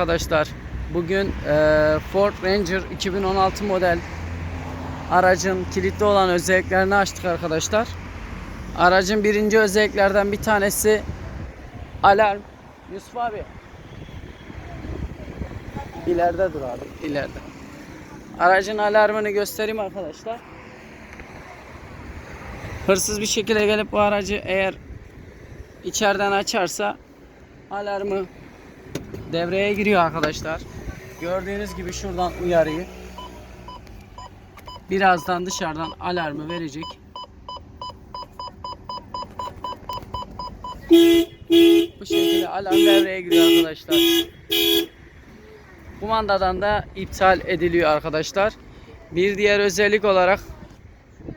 Arkadaşlar bugün eee, Ford Ranger 2016 model aracın kilitli olan özelliklerini açtık arkadaşlar. Aracın birinci özelliklerden bir tanesi alarm. Yusuf abi. İleride dur abi ileride. Aracın alarmını göstereyim arkadaşlar. Hırsız bir şekilde gelip bu aracı eğer içeriden açarsa alarmı devreye giriyor arkadaşlar. Gördüğünüz gibi şuradan uyarıyı. Birazdan dışarıdan alarmı verecek. Bu şekilde alarm devreye giriyor arkadaşlar. Kumandadan da iptal ediliyor arkadaşlar. Bir diğer özellik olarak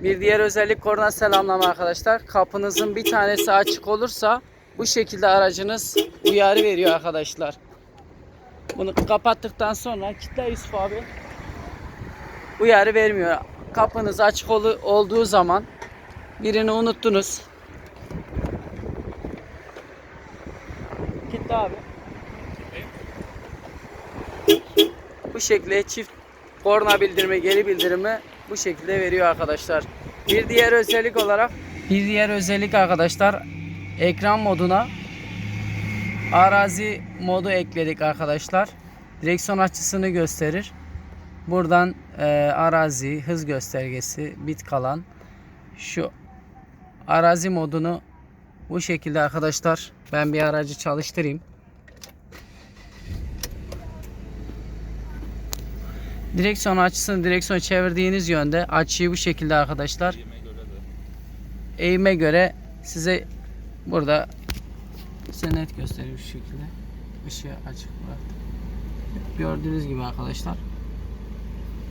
bir diğer özellik korna selamlama arkadaşlar. Kapınızın bir tanesi açık olursa bu şekilde aracınız uyarı veriyor arkadaşlar. Bunu kapattıktan sonra kitle Yusuf abi uyarı vermiyor. Kapınız açık olu- olduğu zaman birini unuttunuz. Kitle abi. Bu şekilde çift korna bildirimi, geri bildirimi bu şekilde veriyor arkadaşlar. Bir diğer özellik olarak bir diğer özellik arkadaşlar ekran moduna arazi modu ekledik arkadaşlar. Direksiyon açısını gösterir. Buradan e, arazi, hız göstergesi, bit kalan şu arazi modunu bu şekilde arkadaşlar ben bir aracı çalıştırayım. Direksiyon açısını direksiyon çevirdiğiniz yönde açıyı bu şekilde arkadaşlar eğime göre size burada size net göstereyim şu şekilde. Işığı açık bıraktım. Gördüğünüz gibi arkadaşlar.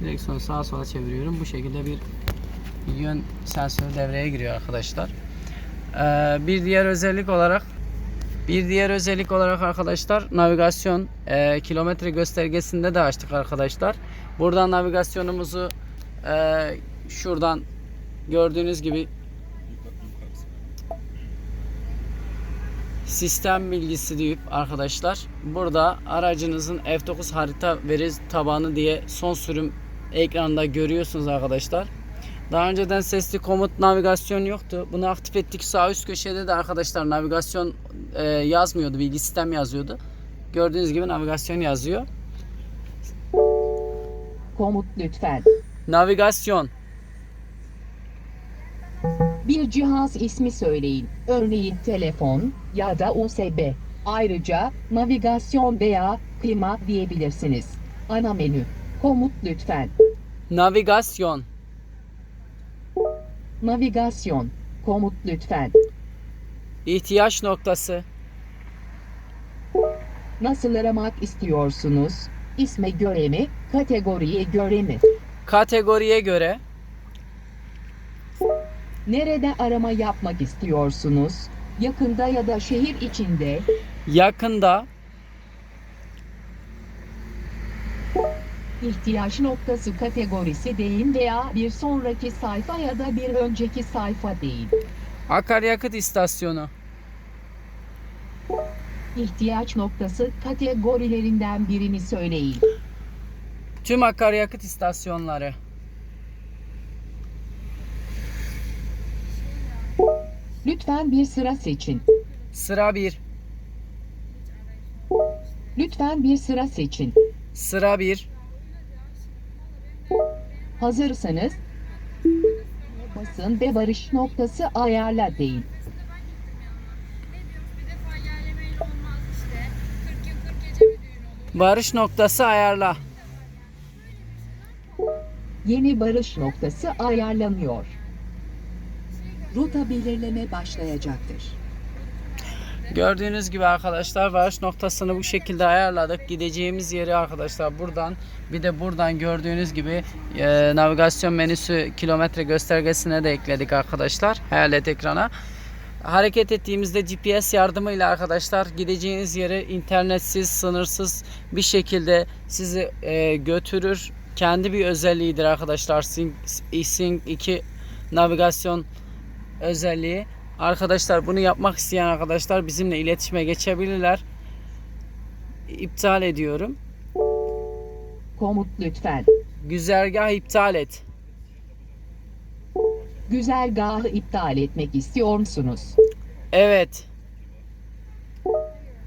Direksiyonu sağa sola çeviriyorum. Bu şekilde bir yön sensörü devreye giriyor arkadaşlar. Ee, bir diğer özellik olarak bir diğer özellik olarak arkadaşlar navigasyon e, kilometre göstergesinde de açtık arkadaşlar. Buradan navigasyonumuzu e, şuradan gördüğünüz gibi sistem bilgisi deyip arkadaşlar burada aracınızın F9 harita veri tabanı diye son sürüm ekranda görüyorsunuz arkadaşlar. Daha önceden sesli komut navigasyon yoktu. Bunu aktif ettik. Sağ üst köşede de arkadaşlar navigasyon e, yazmıyordu. Bilgi sistem yazıyordu. Gördüğünüz gibi navigasyon yazıyor. Komut lütfen. Navigasyon. Bir cihaz ismi söyleyin. Örneğin telefon ya da USB. Ayrıca navigasyon veya klima diyebilirsiniz. Ana menü. Komut lütfen. Navigasyon. Navigasyon. Komut lütfen. ihtiyaç noktası. Nasıl aramak istiyorsunuz? İsme göre mi? Kategoriye göre mi? Kategoriye göre. Nerede arama yapmak istiyorsunuz? Yakında ya da şehir içinde Yakında. ihtiyaç noktası kategorisi deyin veya bir sonraki sayfa ya da bir önceki sayfa deyin. Akaryakıt istasyonu. İhtiyaç noktası kategorilerinden birini söyleyin. Tüm akaryakıt istasyonları. Lütfen bir sıra seçin. Sıra 1. Lütfen bir sıra seçin. Sıra 1. Hazırsanız basın ve varış noktası ayarla deyin. Bir defa yerlemeyle olmaz işte. 40 yıl 40 gece bir düğün olur. Varış noktası ayarla. Yeni varış noktası ayarlanıyor. Rota belirleme başlayacaktır. Gördüğünüz gibi arkadaşlar varış noktasını bu şekilde ayarladık. Gideceğimiz yeri arkadaşlar buradan bir de buradan gördüğünüz gibi e, navigasyon menüsü kilometre göstergesine de ekledik arkadaşlar. Hayalet ekrana. Hareket ettiğimizde GPS yardımıyla arkadaşlar gideceğiniz yere internetsiz, sınırsız bir şekilde sizi e, götürür. Kendi bir özelliğidir arkadaşlar. Sync, eSync 2 navigasyon özelliği. Arkadaşlar bunu yapmak isteyen arkadaşlar bizimle iletişime geçebilirler. iptal ediyorum. Komut lütfen. Güzergah iptal et. Güzergahı iptal etmek istiyor musunuz? Evet.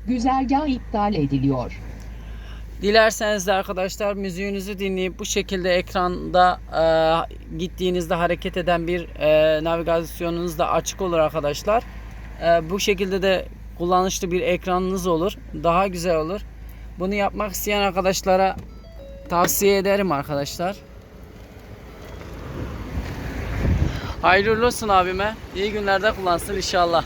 Güzergah iptal ediliyor. Dilerseniz de arkadaşlar müziğinizi dinleyip bu şekilde ekranda e, gittiğinizde hareket eden bir e, navigasyonunuz da açık olur arkadaşlar. E, bu şekilde de kullanışlı bir ekranınız olur. Daha güzel olur. Bunu yapmak isteyen arkadaşlara tavsiye ederim arkadaşlar. Hayırlı olsun abime. İyi günlerde kullansın inşallah.